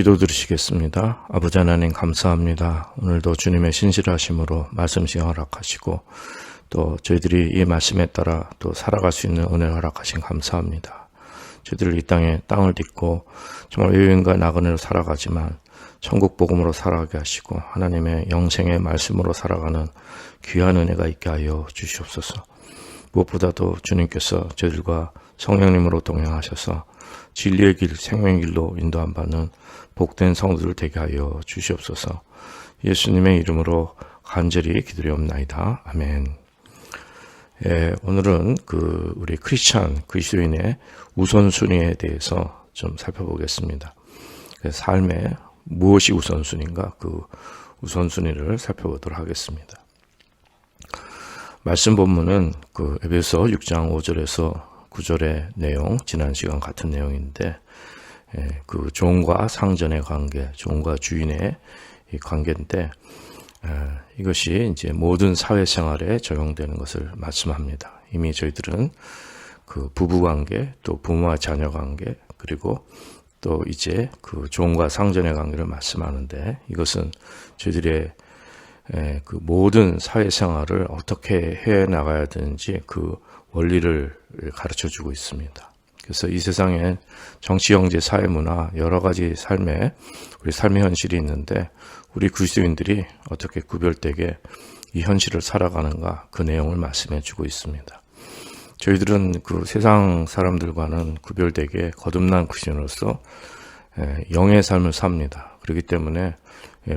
기도 드리시겠습니다. 아버지 하나님 감사합니다. 오늘도 주님의 신실하심으로 말씀 시간 허락하시고 또 저희들이 이 말씀에 따라 또 살아갈 수 있는 은혜를 허락하신 감사합니다. 저희들 이 땅에 땅을 딛고 정말 여인과 나그네로 살아가지만 천국 복음으로 살아가게 하시고 하나님의 영생의 말씀으로 살아가는 귀한 은혜가 있게 하여 주시옵소서. 무엇보다도 주님께서 저희들과 성령님으로 동행하셔서 진리의 길, 생명의 길로 인도함 받는 복된 성도들 되게 하여 주시옵소서. 예수님의 이름으로 간절히 기도리옵나이다. 아멘. 예, 오늘은 그 우리 크리스찬 그리스도인의 우선순위에 대해서 좀 살펴보겠습니다. 그 삶에 무엇이 우선순위인가 그 우선순위를 살펴보도록 하겠습니다. 말씀 본문은 그 에베소 6장 5절에서 9절의 내용, 지난 시간 같은 내용인데, 예, 그 종과 상전의 관계, 종과 주인의 이 관계인데, 예, 이것이 이제 모든 사회생활에 적용되는 것을 말씀합니다. 이미 저희들은 그 부부 관계, 또 부모와 자녀 관계, 그리고 또 이제 그 종과 상전의 관계를 말씀하는데, 이것은 저희들의 예, 그 모든 사회생활을 어떻게 해 나가야 되는지 그 원리를 가르쳐 주고 있습니다. 그래서 이 세상에 정치, 경제, 사회, 문화 여러 가지 삶에 우리 삶의 현실이 있는데 우리 그리스도인들이 어떻게 구별되게 이 현실을 살아가는가 그 내용을 말씀해 주고 있습니다. 저희들은 그 세상 사람들과는 구별되게 거듭난 크리스천으로서 영의 삶을 삽니다. 그렇기 때문에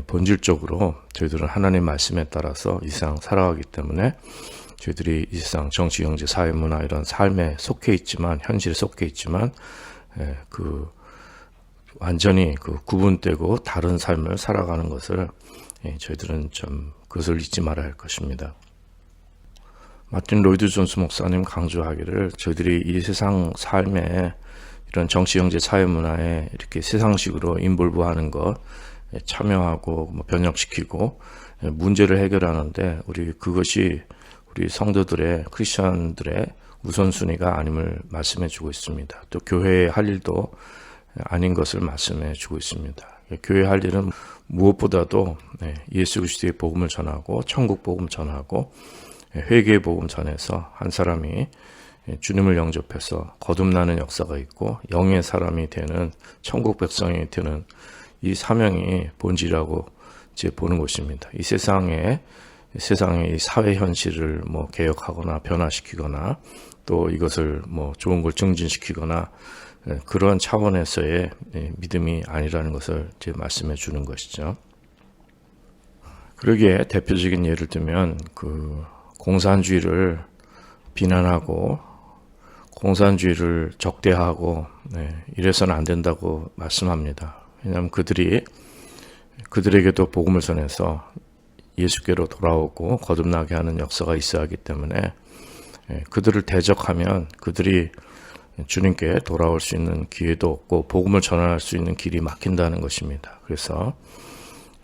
본질적으로 저희들은 하나님 말씀에 따라서 이 세상 살아가기 때문에 저희들이 이 세상 정치, 경제, 사회, 문화 이런 삶에 속해 있지만 현실에 속해 있지만 그 완전히 그 구분되고 다른 삶을 살아가는 것을 저희들은 좀 그것을 잊지 말아야 할 것입니다. 마틴 로이드 존스 목사님 강조하기를 저희들이 이 세상 삶에 이런 정치, 경제, 사회, 문화에 이렇게 세상식으로 인볼브하는 것 참여하고 뭐 변혁시키고 문제를 해결하는데 우리 그것이 우리 성도들의 크리스천들의 우선순위가 아님을 말씀해 주고 있습니다. 또 교회에 할 일도 아닌 것을 말씀해 주고 있습니다. 교회 할 일은 무엇보다도 예수 그리스도의 복음을 전하고 천국 복음 전하고 회개의 복음 전해서 한 사람이 주님을 영접해서 거듭나는 역사가 있고 영의 사람이 되는 천국 백성이 되는 이 사명이 본질이라고 이제 보는 것입니다. 이 세상에 세상의 사회 현실을 뭐 개혁하거나 변화시키거나 또 이것을 뭐 좋은 걸 증진시키거나 그런 차원에서의 믿음이 아니라는 것을 이제 말씀해 주는 것이죠. 그러기에 대표적인 예를 들면 그 공산주의를 비난하고 공산주의를 적대하고 네, 이래서는 안 된다고 말씀합니다. 왜냐하면 그들이 그들에게도 복음을 전해서 예수께로 돌아오고 거듭나게 하는 역사가 있어야 하기 때문에 예, 그들을 대적하면 그들이 주님께 돌아올 수 있는 기회도 없고 복음을 전할 수 있는 길이 막힌다는 것입니다. 그래서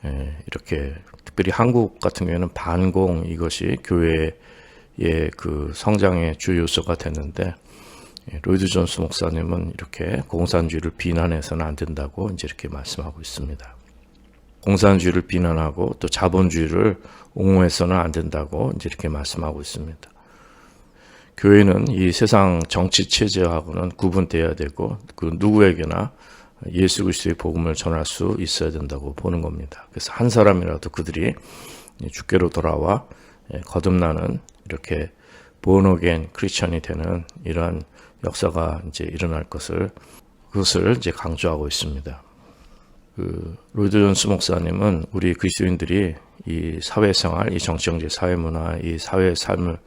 예, 이렇게 특별히 한국 같은 경우에는 반공 이것이 교회의 그 성장의 주 요소가 됐는데 예, 로이드 존스 목사님은 이렇게 공산주의를 비난해서는 안 된다고 이제 이렇게 말씀하고 있습니다. 공산주의를 비난하고 또 자본주의를 옹호해서는 안 된다고 이제 이렇게 말씀하고 있습니다. 교회는 이 세상 정치 체제하고는 구분되어야 되고 그 누구에게나 예수 그리스도의 복음을 전할 수 있어야 된다고 보는 겁니다. 그래서 한 사람이라도 그들이 주께로 돌아와 예, 거듭나는 이렇게 보너겐 크리스천이 되는 이러한 역사가 이제 일어날 것을 그것을 이제 강조하고 있습니다. 그 로이드 존스 목사님은 우리 그리스도인들이 이 사회생활, 이 정치경제, 사회문화, 이 사회의 삶을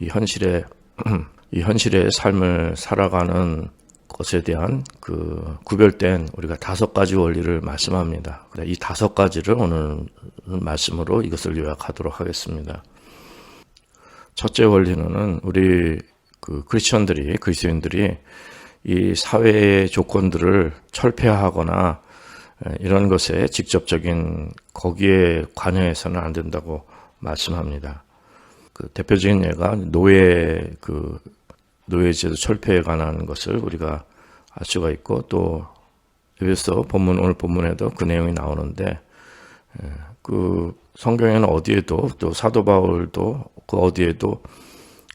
이 현실의 이 현실의 삶을 살아가는 것에 대한 그 구별된 우리가 다섯 가지 원리를 말씀합니다. 이 다섯 가지를 오늘 말씀으로 이것을 요약하도록 하겠습니다. 첫째 원리는 우리 그 크리스천들이 그리스도인들이 이 사회의 조건들을 철폐하거나 이런 것에 직접적인 거기에 관여해서는 안 된다고 말씀합니다. 그 대표적인 예가 노예 그 노예제도 철폐에 관한 것을 우리가 알 수가 있고 또 에베소 본문 오늘 본문에도 그 내용이 나오는데 예, 그 성경에는 어디에도 또 사도 바울도 그 어디에도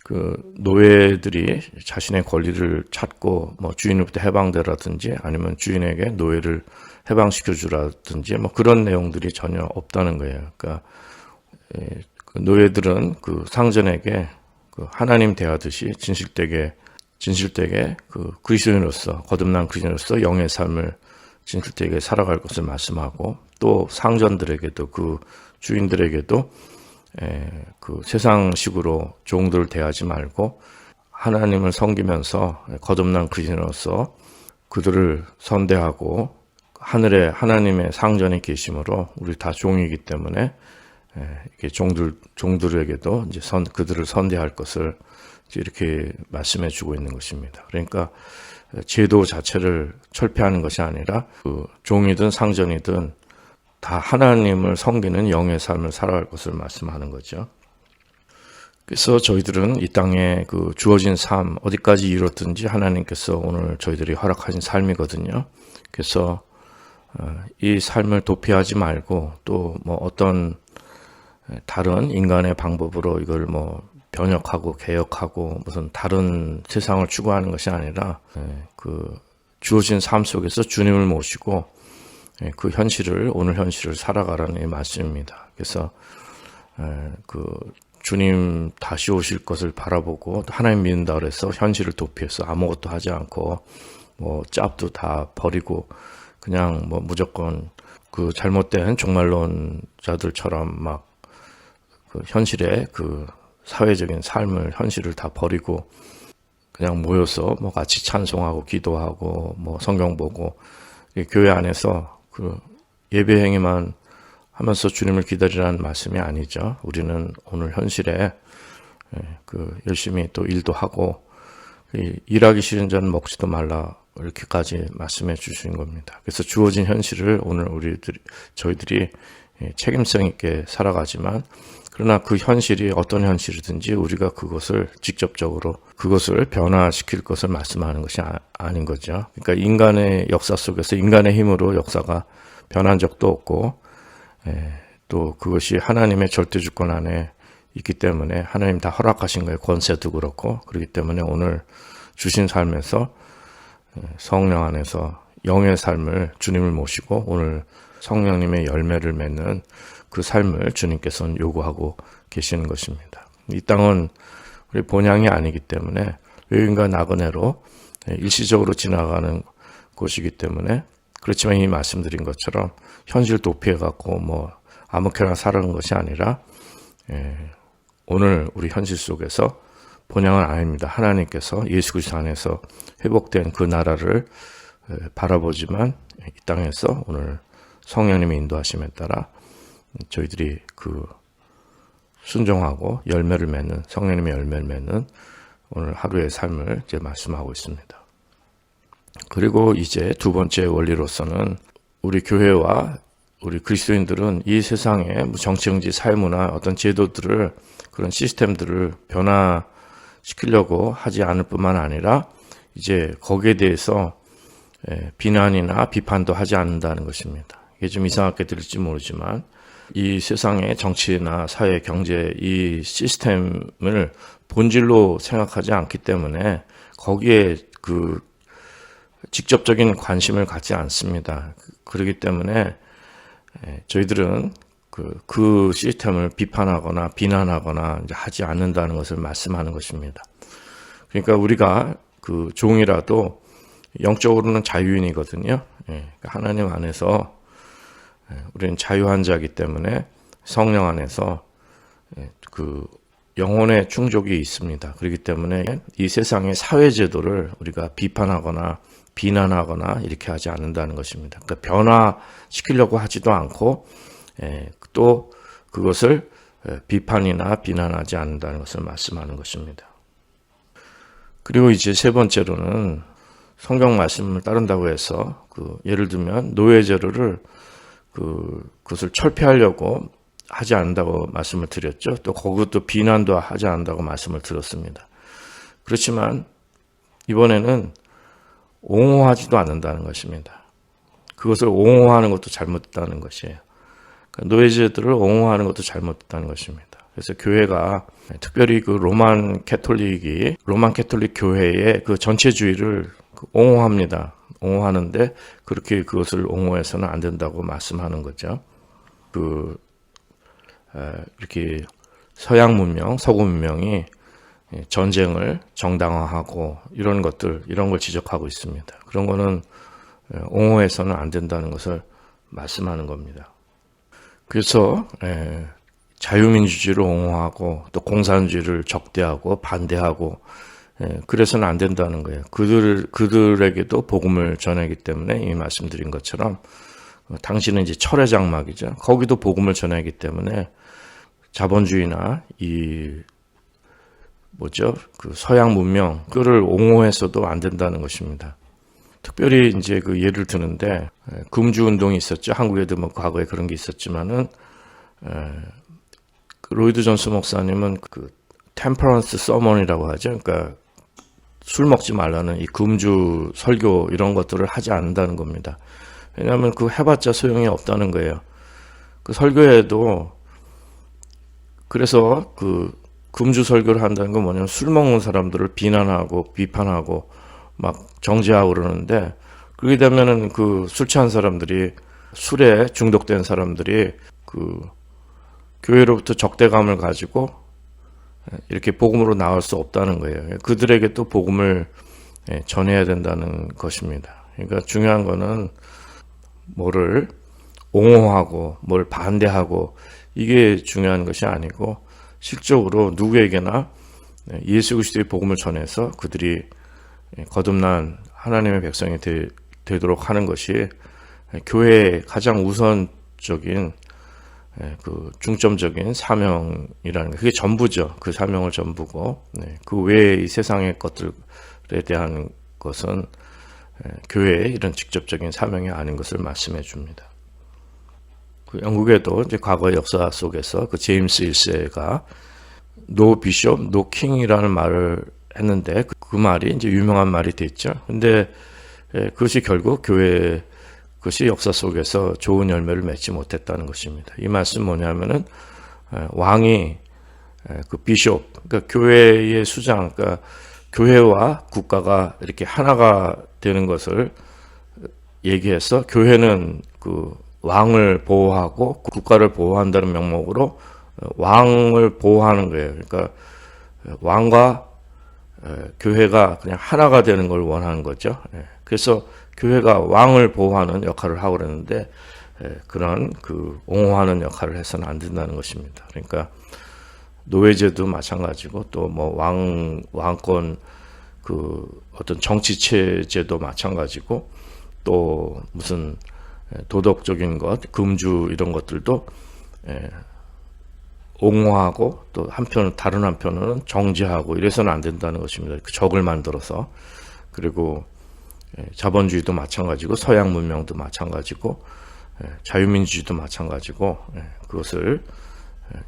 그 노예들이 자신의 권리를 찾고 뭐 주인으로부터 해방되라든지 아니면 주인에게 노예를 해방시켜 주라든지 뭐 그런 내용들이 전혀 없다는 거예요. 그러니까 예, 그 노예들은 그 상전에게 그 하나님 대하듯이 진실되게 진실되게 그 그리스도인으로서 거듭난 그리스도인으로서 영의 삶을 진실되게 살아갈 것을 말씀하고 또 상전들에게도 그 주인들에게도 에, 그 세상식으로 종들을 대하지 말고 하나님을 섬기면서 거듭난 그리스도인으로서 그들을 선대하고 하늘에 하나님의 상전이 계심으로 우리 다 종이기 때문에 에, 이렇게 종들 종들에게도 이제 선 그들을 선대할 것을 이렇게 말씀해 주고 있는 것입니다. 그러니까 제도 자체를 철폐하는 것이 아니라 그 종이든 상전이든 다 하나님을 섬기는 영의 삶을 살아갈 것을 말씀하는 거죠. 그래서 저희들은 이 땅에 그 주어진 삶 어디까지 이뤘든지 하나님께서 오늘 저희들이 허락하신 삶이거든요. 그래서 어, 이 삶을 도피하지 말고 또 뭐 어떤 다른 인간의 방법으로 이걸 뭐 변혁하고 개혁하고 무슨 다른 세상을 추구하는 것이 아니라 그 주어진 삶 속에서 주님을 모시고 그 현실을 오늘 현실을 살아가라는 말씀입니다. 그래서 그 주님 다시 오실 것을 바라보고 하나님 믿는다 그래서 현실을 도피해서 아무것도 하지 않고 뭐 짭도 다 버리고 그냥 뭐 무조건 그 잘못된 종말론자들처럼 막 그 현실에 그 사회적인 삶을 현실을 다 버리고 그냥 모여서 뭐 같이 찬송하고 기도하고 뭐 성경 보고 교회 안에서 그 예배 행위만 하면서 주님을 기다리라는 말씀이 아니죠. 우리는 오늘 현실에 예, 그 열심히 또 일도 하고 일하기 싫은 자는 먹지도 말라 이렇게까지 말씀해 주신 겁니다. 그래서 주어진 현실을 오늘 우리들이 저희들이 예, 책임성 있게 살아가지만 그러나 그 현실이 어떤 현실이든지 우리가 그것을 직접적으로 그것을 변화시킬 것을 말씀하는 것이 아, 닌 거죠. 그러니까 인간의 역사 속에서 인간의 힘으로 역사가 변한 적도 없고 에, 또 그것이 하나님의 절대 주권 안에 있기 때문에 하나님 다 허락하신 거예요. 권세도 그렇고 그렇기 때문에 오늘 주신 삶에서 성령 안에서 영의 삶을 주님을 모시고 오늘 성령님의 열매를 맺는 그 삶을 주님께서는 요구하고 계시는 것입니다. 이 땅은 우리 본향이 아니기 때문에 외인과 나그네로 일시적으로 지나가는 곳이기 때문에 그렇지만 이미 말씀드린 것처럼 현실 도피해 갖고 뭐 아무렇게나 살아가는 것이 아니라 예, 오늘 우리 현실 속에서 본향은 아닙니다. 하나님께서 예수 그리스도 안에서 회복된 그 나라를 바라보지만 이 땅에서 오늘 성령님의 인도하심에 따라 저희들이 그 순종하고 열매를 맺는 성령님의 열매를 맺는 오늘 하루의 삶을 이제 말씀하고 있습니다. 그리고 이제 두 번째 원리로서는 우리 교회와 우리 그리스도인들은 이 세상의 뭐 정치, 정치, 사회문화 어떤 제도들을 그런 시스템들을 변화 시키려고 하지 않을 뿐만 아니라 이제 거기에 대해서 비난이나 비판도 하지 않는다는 것입니다. 이게 좀 이상하게 들릴지 모르지만 이 세상의 정치나 사회, 경제 이 시스템을 본질로 생각하지 않기 때문에 거기에 그 직접적인 관심을 갖지 않습니다. 그렇기 때문에 저희들은 그, 그 시스템을 비판하거나 비난하거나 하지 않는다는 것을 말씀하는 것입니다. 그러니까 우리가 그 종이라도 영적으로는 자유인이거든요. 예, 그러니까 하나님 안에서 예, 우리는 자유한 자이기 때문에 성령 안에서 예, 그 영혼의 충족이 있습니다. 그렇기 때문에 이 세상의 사회제도를 우리가 비판하거나 비난하거나 이렇게 하지 않는다는 것입니다. 그러니까 변화시키려고 하지도 않고 예, 또 그것을 비판이나 비난하지 않는다는 것을 말씀하는 것입니다. 그리고 이제 세 번째로는 성경 말씀을 따른다고 해서 그 예를 들면 노예 제도를 그, 그것을 철폐하려고 하지 않는다고 말씀을 드렸죠. 또 그것도 비난도 하지 않는다고 말씀을 드렸습니다. 그렇지만 이번에는 옹호하지도 않는다는 것입니다. 그것을 옹호하는 것도 잘못됐다는 것이에요. 그러니까 노예제들을 옹호하는 것도 잘못됐다는 것입니다. 그래서 교회가 특별히 그 로만 캐톨릭이 로만 캐톨릭 교회의 그 전체주의를 그 옹호합니다. 옹호하는데 그렇게 그것을 옹호해서는 안 된다고 말씀하는 거죠. 그 에, 이렇게 서양 문명, 서구 문명이 전쟁을 정당화하고 이런 것들 이런 걸 지적하고 있습니다. 그런 거는 에, 옹호해서는 안 된다는 것을 말씀하는 겁니다. 그래서 에, 자유민주주의를 옹호하고 또 공산주의를 적대하고 반대하고 예, 그래서는 안 된다는 거예요. 그들 그들에게도 복음을 전하기 때문에 이 말씀드린 것처럼 어, 당신은 이제 철의 장막이죠. 거기도 복음을 전하기 때문에 자본주의나 이 뭐죠 그 서양 문명 그를 옹호해서도 안 된다는 것입니다. 특별히 이제 그 예를 드는데 예, 금주 운동이 있었죠. 한국에도 뭐 과거에 그런 게 있었지만은 에, 그 로이드 존스 목사님은 그 템퍼런스 서먼이라고 하죠. 그러니까 술 먹지 말라는 이 금주 설교 이런 것들을 하지 않는다는 겁니다. 왜냐하면 그 해봤자 소용이 없다는 거예요. 그 설교에도 그래서 그 금주 설교를 한다는 건 뭐냐면 술 먹는 사람들을 비난하고 비판하고 막 정죄하고 그러는데 그렇게 되면은 그 술 취한 사람들이 술에 중독된 사람들이 그 교회로부터 적대감을 가지고 이렇게 복음으로 나올 수 없다는 거예요. 그들에게 또 복음을 예, 전해야 된다는 것입니다. 그러니까 중요한 거는 뭐를 옹호하고 뭘 반대하고 이게 중요한 것이 아니고 실적으로 누구에게나 예수 그리스도의 복음을 전해서 그들이 거듭난 하나님의 백성이 되, 도록 하는 것이 교회의 가장 우선적인 예, 그 중점적인 사명이라는 게 그게 전부죠. 그 사명을 전부고 네, 그 외에 이 세상의 것들에 대한 것은 예, 교회의 이런 직접적인 사명이 아닌 것을 말씀해 줍니다. 그 영국에도 이제 과거 역사 속에서 그 제임스 1세가 노 비숍, 노 킹이라는 말을 했는데 그, 그 말이 이제 유명한 말이 됐죠. 근데 예, 그것이 결국 교회 그것이 역사 속에서 좋은 열매를 맺지 못했다는 것입니다. 이 말씀 뭐냐면은 왕이 그 비숍, 그러니까 교회의 수장, 그러니까 교회와 국가가 이렇게 하나가 되는 것을 얘기해서 교회는 그 왕을 보호하고 국가를 보호한다는 명목으로 왕을 보호하는 거예요. 그러니까 왕과 교회가 그냥 하나가 되는 걸 원하는 거죠. 예. 그래서 교회가 왕을 보호하는 역할을 하고 그러는데 그런 그 옹호하는 역할을 해서는 안 된다는 것입니다. 그러니까 노예제도 마찬가지고 또 뭐 왕 왕권 그 어떤 정치 체제도 마찬가지고 또 무슨 도덕적인 것, 금주 이런 것들도 옹호하고 또 한편 다른 한편으로는 정지하고 이래서는 안 된다는 것입니다. 그 적을 만들어서 그리고 예, 자본주의도 마찬가지고 서양 문명도 마찬가지고 예, 자유민주주의도 마찬가지고 예, 그것을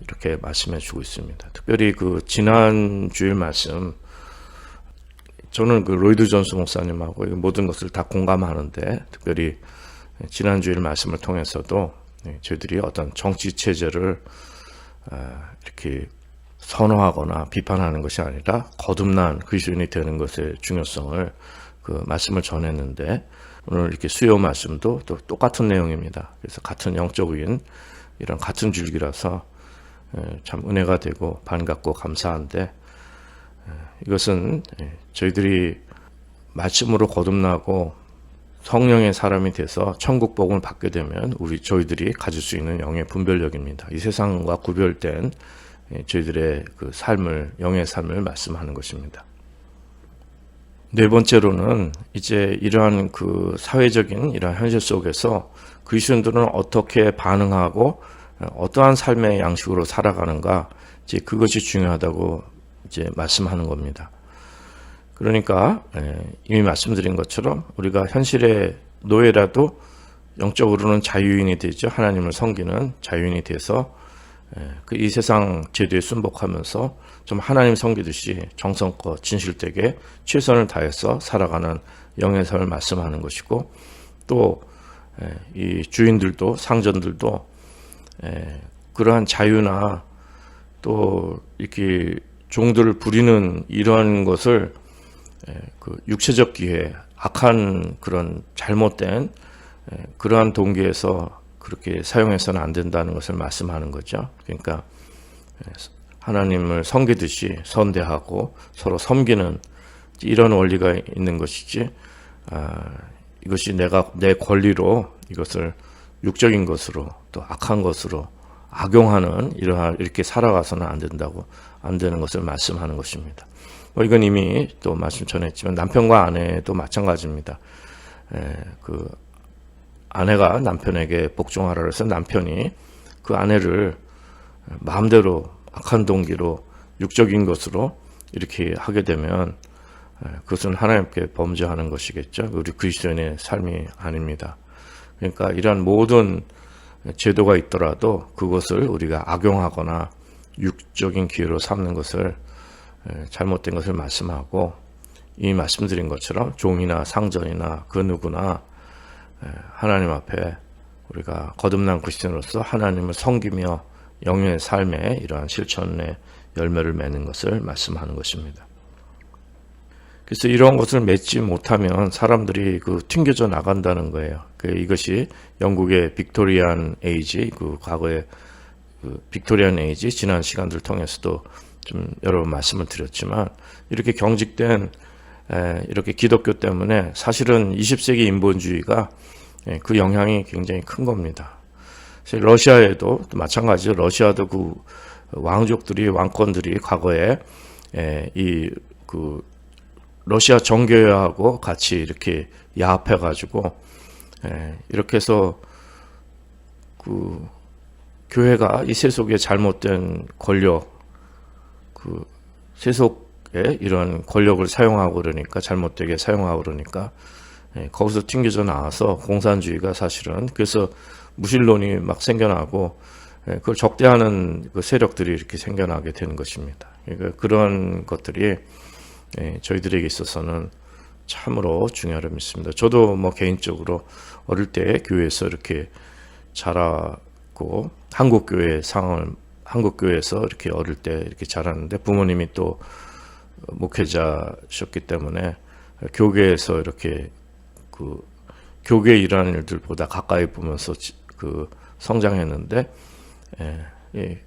이렇게 말씀해 주고 있습니다. 특별히 그 지난 주일 말씀 저는 그 로이드 존스 목사님하고 모든 것을 다 공감하는데 특별히 지난 주일 말씀을 통해서도 저희들이 어떤 정치 체제를 아, 이렇게 선호하거나 비판하는 것이 아니라 거듭난 그리스도인이 되는 것의 중요성을 그 말씀을 전했는데 오늘 이렇게 수요 말씀도 또 똑같은 내용입니다. 그래서 같은 영적인 이런 같은 줄기라서 참 은혜가 되고 반갑고 감사한데 이것은 저희들이 말씀으로 거듭나고 성령의 사람이 돼서 천국 복음을 받게 되면 우리 저희들이 가질 수 있는 영의 분별력입니다. 이 세상과 구별된 저희들의 그 삶을 영의 삶을 말씀하는 것입니다. 네 번째로는 이제 이러한 그 사회적인 이러한 현실 속에서 그리스도인들은 어떻게 반응하고 어떠한 삶의 양식으로 살아가는가 이제 그것이 중요하다고 이제 말씀하는 겁니다. 그러니까 예, 이미 말씀드린 것처럼 우리가 현실의 노예라도 영적으로는 자유인이 되죠. 하나님을 섬기는 자유인이 돼서 예, 그이 세상 제도에 순복하면서 좀 하나님 섬기듯이 정성껏 진실되게 최선을 다해서 살아가는 영의 삶을 말씀하는 것이고 또 예, 이 주인들도 상전들도 예, 그러한 자유나 또 이렇게 종들을 부리는 이러한 것을 예, 그 육체적 기회, 악한 그런 잘못된 예, 그러한 동기에서 그렇게 사용해서는 안 된다는 것을 말씀하는 거죠. 그러니까 예, 하나님을 섬기듯이 선대하고 서로 섬기는 이런 원리가 있는 것이지. 아, 이것이 내가 내 권리로 이것을 육적인 것으로 또 악한 것으로 악용하는 이러한 이렇게 살아가서는 안 된다고 안 되는 것을 말씀하는 것입니다. 뭐 이건 이미 또 말씀 전했지만 남편과 아내도 마찬가지입니다. 에, 그 아내가 남편에게 복종하라 해서 남편이 그 아내를 마음대로 악한 동기로 육적인 것으로 이렇게 하게 되면 그것은 하나님께 범죄하는 것이겠죠. 우리 그리스도인의 삶이 아닙니다. 그러니까 이러한 모든 제도가 있더라도 그것을 우리가 악용하거나 육적인 기회로 삼는 것을 잘못된 것을 말씀하고 이 말씀드린 것처럼 종이나 상전이나 그 누구나 하나님 앞에 우리가 거듭난 그리스도인으로서 하나님을 섬기며 영의 삶에 이러한 실천의 열매를 맺는 것을 말씀하는 것입니다. 그래서 이런 것을 맺지 못하면 사람들이 그 튕겨져 나간다는 거예요. 그 이것이 영국의 빅토리안 에이지, 그 과거의 그 빅토리안 에이지 지난 시간들 통해서도 좀 여러 번 말씀을 드렸지만 이렇게 경직된 에, 이렇게 기독교 때문에 사실은 20세기 인본주의가 에, 그 영향이 굉장히 큰 겁니다. 러시아에도 마찬가지로 러시아도 그 왕족들이 왕권들이 과거에 이 그 러시아 정교회하고 같이 이렇게 야합해 가지고 이렇게 해서 그 교회가 이 세속의 잘못된 권력 그 세속의 이런 권력을 사용하고 그러니까 잘못되게 사용하고 그러니까 거기서 튕겨져 나와서 공산주의가 사실은 그래서 무신론이 막 생겨나고 그걸 적대하는 그 세력들이 이렇게 생겨나게 되는 것입니다. 그러니까 그런 것들이 저희들에게 있어서는 참으로 중요하다 믿습니다. 저도 뭐 개인적으로 어릴 때 교회에서 이렇게 자라고 한국 교회 상황을 한국 교회에서 이렇게 어릴 때 이렇게 자랐는데 부모님이 또 목회자셨기 때문에 교계에서 이렇게 그 교계 일하는 일들보다 가까이 보면서 그 성장했는데 예, 예,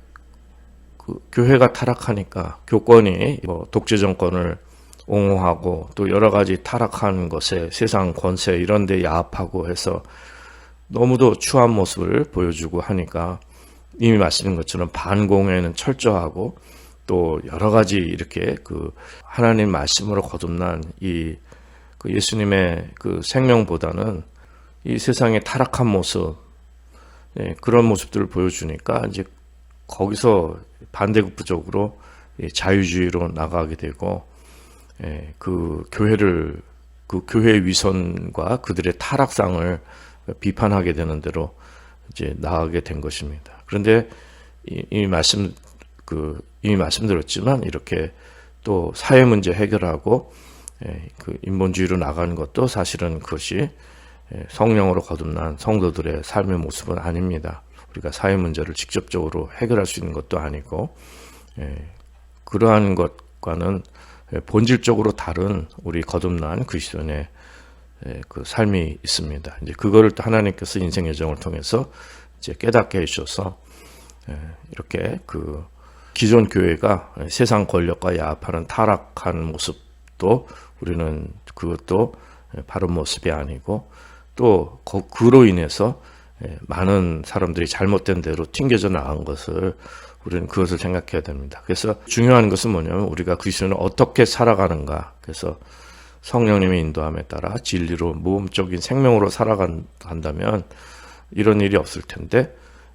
그 교회가 타락하니까 교권이 뭐 독재 정권을 옹호하고 또 여러 가지 타락한 것에 세상 권세 이런 데 야합하고 해서 너무도 추한 모습을 보여주고 하니까 이미 말씀드린 것처럼 반공에는 철저하고 또 여러 가지 이렇게 그 하나님 말씀으로 거듭난 이 그 예수님의 그 생명보다는 이 세상의 타락한 모습 예, 그런 모습들을 보여주니까 이제 거기서 반대급부적으로 자유주의로 나가게 되고 예, 그 교회를 그 교회의 위선과 그들의 타락상을 비판하게 되는 대로 이제 나가게 된 것입니다. 그런데 이미 말씀 그 이미 말씀드렸지만 이렇게 또 사회 문제 해결하고 예, 그 인본주의로 나가는 것도 사실은 그것이 예, 성령으로 거듭난 성도들의 삶의 모습은 아닙니다. 우리가 사회 문제를 직접적으로 해결할 수 있는 것도 아니고 예, 그러한 것과는 본질적으로 다른 우리 거듭난 그리스도인의 그 삶이 있습니다. 이제 그거를 또 하나님께서 인생 여정을 통해서 이제 깨닫게 해주셔서 이렇게 그 기존 교회가 세상 권력과 야합하는 타락한 모습도 우리는 그것도 바른 모습이 아니고 또 그로 인해서 많은 사람들이 잘못된 대로 튕겨져 나간 것을 우리는 그것을 생각해야 됩니다. 그래서 중요한 것은 뭐냐면 우리가 그리스도는 어떻게 살아가는가. 그래서 성령님의 인도함에 따라 진리로 모험적인 생명으로 살아간다면 이런 일이 없을 텐데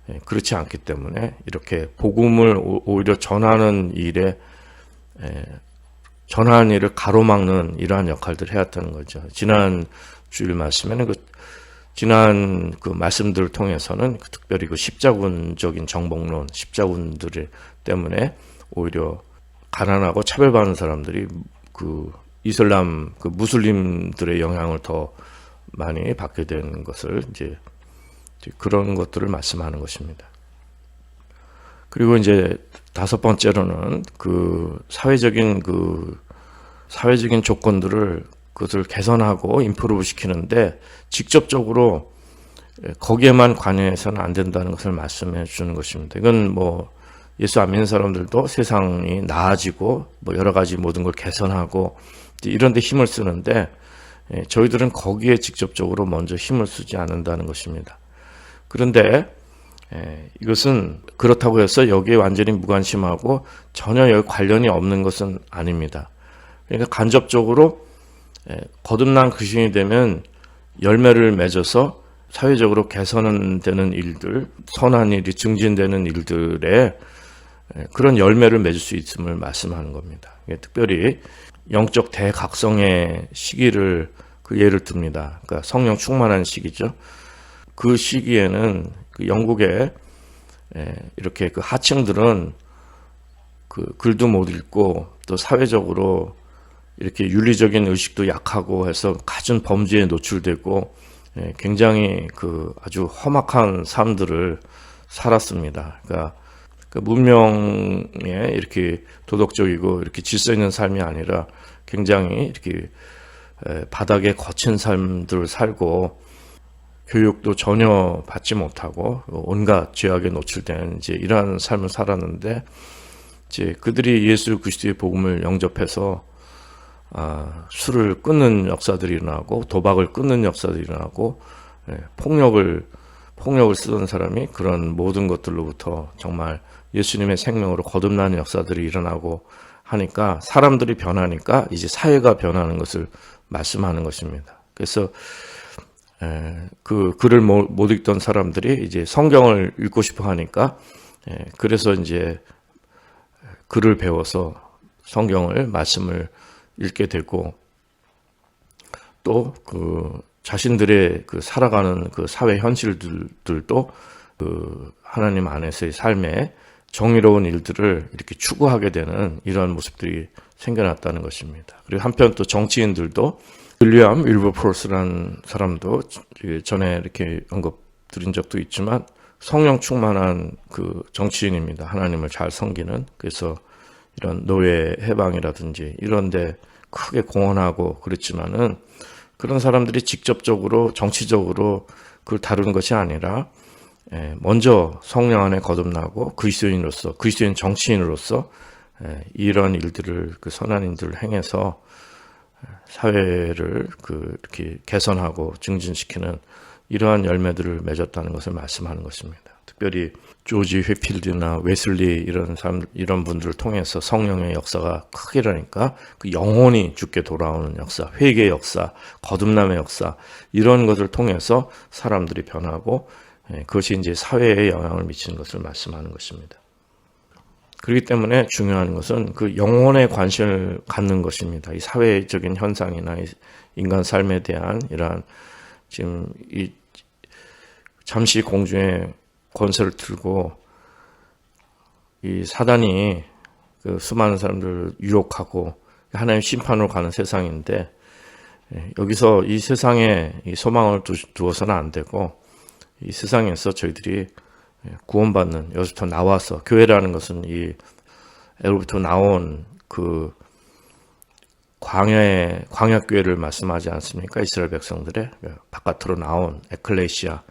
예, 그렇지 않기 때문에 이렇게 복음을 오히려 전하는 일에 예, 전하는 일을 가로막는 이러한 역할들을 해왔다는 거죠. 지난 주일 말씀에는 그 지난 그 말씀들을 통해서는 그 특별히 그 십자군적인 정복론, 십자군들 때문에 오히려 가난하고 차별받는 사람들이 그 이슬람 그 무슬림들의 영향을 더 많이 받게 된 것을 이제 이제 그런 것들을 말씀하는 것입니다. 그리고 이제 다섯 번째로는 그 사회적인 그 사회적인 조건들을 그것을 개선하고 임프루브 시키는데 직접적으로 거기에만 관여해서는 안 된다는 것을 말씀해 주는 것입니다. 이건 뭐 예수 안 믿는 사람들도 세상이 나아지고 뭐 여러 가지 모든 걸 개선하고 이런 데 힘을 쓰는데 예, 저희들은 거기에 직접적으로 먼저 힘을 쓰지 않는다는 것입니다. 그런데 예, 이것은 그렇다고 해서 여기에 완전히 무관심하고 전혀 여기 관련이 없는 것은 아닙니다. 그러니까 간접적으로 예, 거듭난 그신이 되면 열매를 맺어서 사회적으로 개선되는 일들, 선한 일이 증진되는 일들에 예, 그런 열매를 맺을 수 있음을 말씀하는 겁니다. 특별히 영적 대각성의 시기를 그 예를 듭니다. 그러니까 성령 충만한 시기죠. 그 시기에는 그 영국의 예, 이렇게 그 하층들은 그 글도 못 읽고 또 사회적으로 이렇게 윤리적인 의식도 약하고 해서 갖은 범죄에 노출되고 예, 굉장히 그 아주 험악한 삶들을 살았습니다. 그러니까 그 문명에 이렇게 도덕적이고 이렇게 질서 있는 삶이 아니라 굉장히 이렇게 바닥에 거친 삶들을 살고 교육도 전혀 받지 못하고 온갖 죄악에 노출된 이제 이러한 삶을 살았는데 이제 그들이 예수 그리스도의 복음을 영접해서 아, 술을 끊는 역사들이 일어나고 도박을 끊는 역사들이 일어나고 예, 폭력을 폭력을 쓰던 사람이 그런 모든 것들로부터 정말 예수님의 생명으로 거듭나는 역사들이 일어나고 하니까 사람들이 변하니까 이제 사회가 변하는 것을 말씀하는 것입니다. 그래서 그 글을 못 읽던 사람들이 이제 성경을 읽고 싶어 하니까 그래서 이제 글을 배워서 성경을 말씀을 읽게 되고 또 그 자신들의 그 살아가는 그 사회 현실들도 그 하나님 안에서의 삶에 정의로운 일들을 이렇게 추구하게 되는 이러한 모습들이 생겨났다는 것입니다. 그리고 한편 또 정치인들도 윌리엄 윌버포스라는 사람도 전에 이렇게 언급 드린 적도 있지만 성령 충만한 그 정치인입니다. 하나님을 잘 섬기는 그래서 이런 노예 해방이라든지 이런데 크게 공헌하고 그랬지만은 그런 사람들이 직접적으로 정치적으로 그걸 다루는 것이 아니라 예, 먼저 성령 안에 거듭나고 그리스도인으로서 그리스도인 정치인으로서 예, 이런 일들을 그 선한 인들을 행해서 예, 사회를 그 이렇게 개선하고 증진시키는 이러한 열매들을 맺었다는 것을 말씀하는 것입니다. 특별히 조지 회필드나 웨슬리 이런 사람 이런 분들을 통해서 성령의 역사가 크게 일어나니까 그 영혼이 죽게 돌아오는 역사, 회개의 역사, 거듭남의 역사 이런 것을 통해서 사람들이 변하고 예, 그것이 이제 사회에 영향을 미치는 것을 말씀하는 것입니다. 그렇기 때문에 중요한 것은 그 영혼에 관심을 갖는 것입니다. 이 사회적인 현상이나 인간 삶에 대한 이러한 지금 이 잠시 공중에 권세를 들고 이 사단이 그 수많은 사람들을 유혹하고 하나님 심판으로 가는 세상인데 예, 여기서 이 세상에 소망을 두어서는 안 되고 이 세상에서 저희들이 구원받는 여기서부터 나와서 교회라는 것은 이 에로부터 나온 그 광야의 광야 교회를 말씀하지 않습니까? 이스라엘 백성들의 바깥으로 나온 에클레시아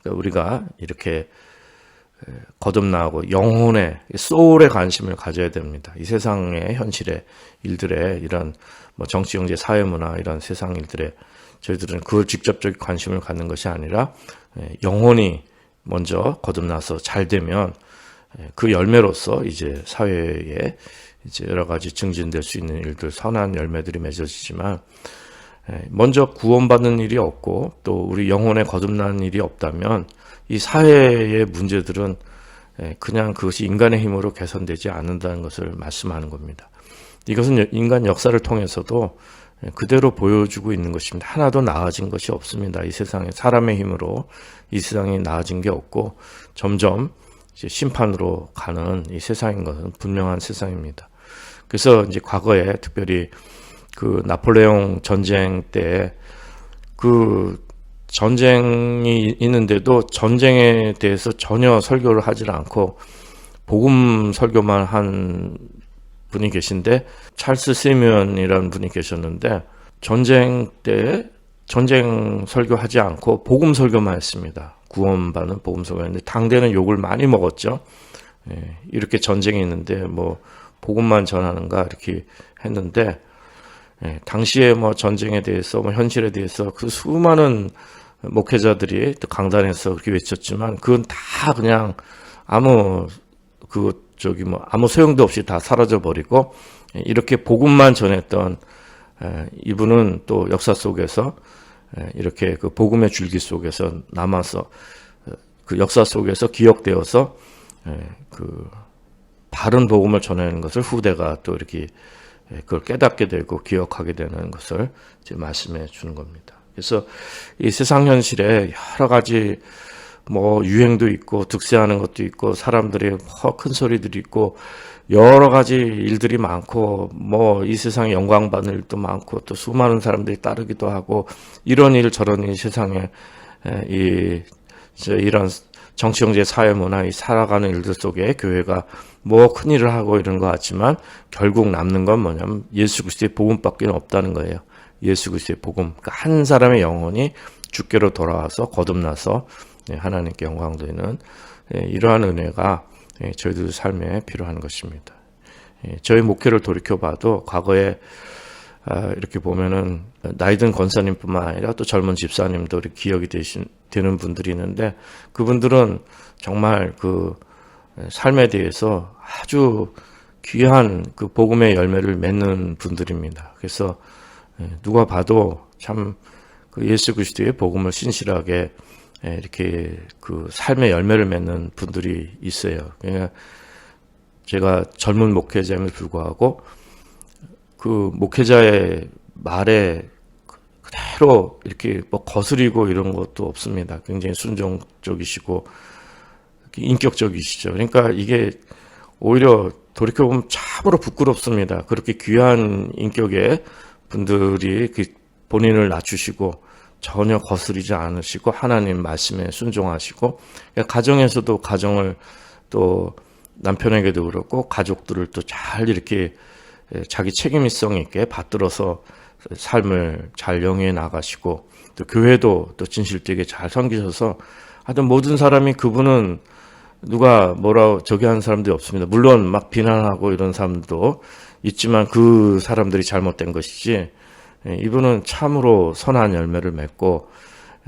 그러니까 우리가 이렇게 거듭나고 영혼의 소울에 관심을 가져야 됩니다. 이 세상의 현실의 일들에 이런 뭐 정치, 경제, 사회, 문화 이런 세상 일들에 저희들은 그걸 직접적 관심을 갖는 것이 아니라 영혼이 먼저 거듭나서 잘 되면 그 열매로서 이제 사회에 이제 여러 가지 증진될 수 있는 일들, 선한 열매들이 맺어지지만 먼저 구원받는 일이 없고 또 우리 영혼에 거듭나는 일이 없다면 이 사회의 문제들은 그냥 그것이 인간의 힘으로 개선되지 않는다는 것을 말씀하는 겁니다. 이것은 인간 역사를 통해서도 그대로 보여주고 있는 것입니다. 하나도 나아진 것이 없습니다. 이 세상에 사람의 힘으로 이 세상이 나아진 게 없고 점점 심판으로 가는 이 세상인 것은 분명한 세상입니다. 그래서 이제 과거에 특별히 그 나폴레옹 전쟁 때 그 전쟁이 있는데도 전쟁에 대해서 전혀 설교를 하질 않고 복음 설교만 한 분이 계신데 찰스 세미언이라는 분이 계셨는데 전쟁 때 전쟁 설교하지 않고 복음 설교만 했습니다. 구원받는 복음 설교였는데 당대는 욕을 많이 먹었죠. 예, 이렇게 전쟁이 있는데 뭐 복음만 전하는가 이렇게 했는데 예, 당시에 뭐 전쟁에 대해서 뭐 현실에 대해서 그 수많은 목회자들이 또 강단에서 그렇게 외쳤지만 그건 다 그냥 아무 그 저기 뭐 아무 소용도 없이 다 사라져 버리고 예, 이렇게 복음만 전했던 에, 이분은 또 역사 속에서 에, 이렇게 그 복음의 줄기 속에서 남아서 어, 그 역사 속에서 기억되어서 에, 그 바른 복음을 전하는 것을 후대가 또 이렇게 에, 그걸 깨닫게 되고 기억하게 되는 것을 이제 말씀해 주는 겁니다. 그래서 이 세상 현실에 여러 가지 뭐 유행도 있고 득세하는 것도 있고 사람들이 뭐큰 소리들이 있고 여러 가지 일들이 많고 뭐 이 세상에 영광 받는 일도 많고 또 수많은 사람들이 따르기도 하고 이런 일 저런 일 세상에 에, 이 이런 정치 경제 사회 문화 이 살아가는 일들 속에 교회가 뭐 큰 일을 하고 이런 것 같지만 결국 남는 건 뭐냐면 예수 그리스도의 복음밖에 없다는 거예요. 예수 그리스도의 복음. 그러니까 한 사람의 영혼이 주께로 돌아와서 거듭나서 예, 하나님께 영광 되는 예, 이러한 은혜가 예, 저희들 삶에 필요한 것입니다. 저희 목회를 돌이켜봐도 과거에 아, 이렇게 보면은 나이 든 권사님뿐만 아니라 또 젊은 집사님도 기억이 되신 되는 분들이 있는데 그분들은 정말 그 삶에 대해서 아주 귀한 그 복음의 열매를 맺는 분들입니다. 그래서 누가 봐도 참 그 예수 그리스도의 복음을 신실하게 이렇게 그 삶의 열매를 맺는 분들이 있어요. 그러니까 제가 젊은 목회자임에 불구하고 그 목회자의 말에 그대로 이렇게 뭐 거스리고 이런 것도 없습니다. 굉장히 순종적이시고 인격적이시죠. 그러니까 이게 오히려 돌이켜보면 참으로 부끄럽습니다. 그렇게 귀한 인격의 분들이 본인을 낮추시고 전혀 거스리지 않으시고 하나님 말씀에 순종하시고 그러니까 가정에서도 가정을 또 남편에게도 그렇고 가족들을 또 잘 이렇게 자기 책임성 있게 받들어서 삶을 잘 영위해 나가시고 또 교회도 또 진실되게 잘 섬기셔서 하여튼 모든 사람이 그분은 누가 뭐라 저기 하는 사람들이 없습니다. 물론 막 비난하고 이런 사람도 있지만 그 사람들이 잘못된 것이지 예, 이분은 참으로 선한 열매를 맺고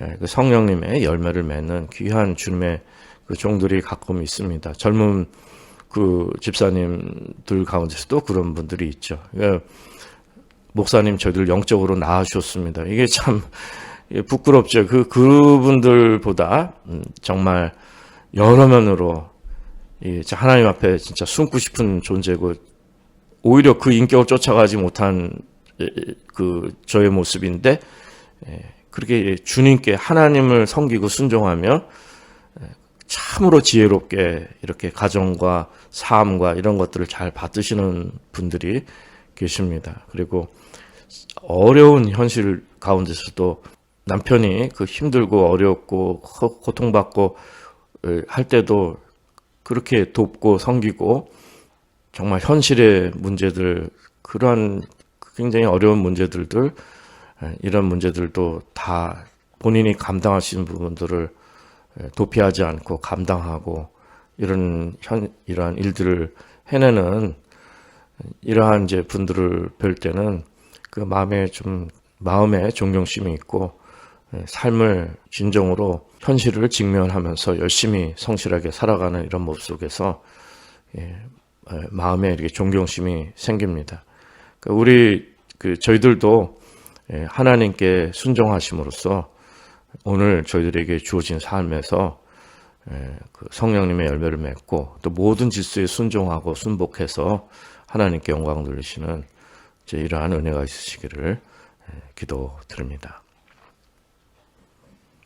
예, 그 성령님의 열매를 맺는 귀한 주님의 그 종들이 가끔 있습니다. 젊은 그 집사님들 가운데서도 그런 분들이 있죠. 그러니까 목사님 저희들 영적으로 낳으셨습니다. 이게 참 부끄럽죠. 그 그분들보다 음, 정말 여러 면으로 하나님 앞에 진짜 숨고 싶은 존재고 오히려 그 인격을 쫓아가지 못한 그 저의 모습인데 그렇게 주님께 하나님을 섬기고 순종하며 참으로 지혜롭게 이렇게 가정과 삶과 이런 것들을 잘 받으시는 분들이 계십니다. 그리고 어려운 현실 가운데서도 남편이 그 힘들고 어렵고 고통받고 할 때도 그렇게 돕고 섬기고 정말 현실의 문제들 그러한 굉장히 어려운 문제들들 이런 문제들도 다 본인이 감당하시는 부분들을 도피하지 않고 감당하고 이런 현 이러한 일들을 해내는 이러한 이제 분들을 뵐 때는 그 마음에 좀 마음에 존경심이 있고 삶을 진정으로 현실을 직면하면서 열심히 성실하게 살아가는 이런 모습 속에서 마음에 이렇게 존경심이 생깁니다. 그 우리 그 저희들도 예, 하나님께 순종하심으로써 오늘 저희들에게 주어진 삶에서 예, 그 성령님의 열매를 맺고 또 모든 질서에 순종하고 순복해서 하나님께 영광 돌리시는 이러한 은혜가 있으시기를 예, 기도드립니다.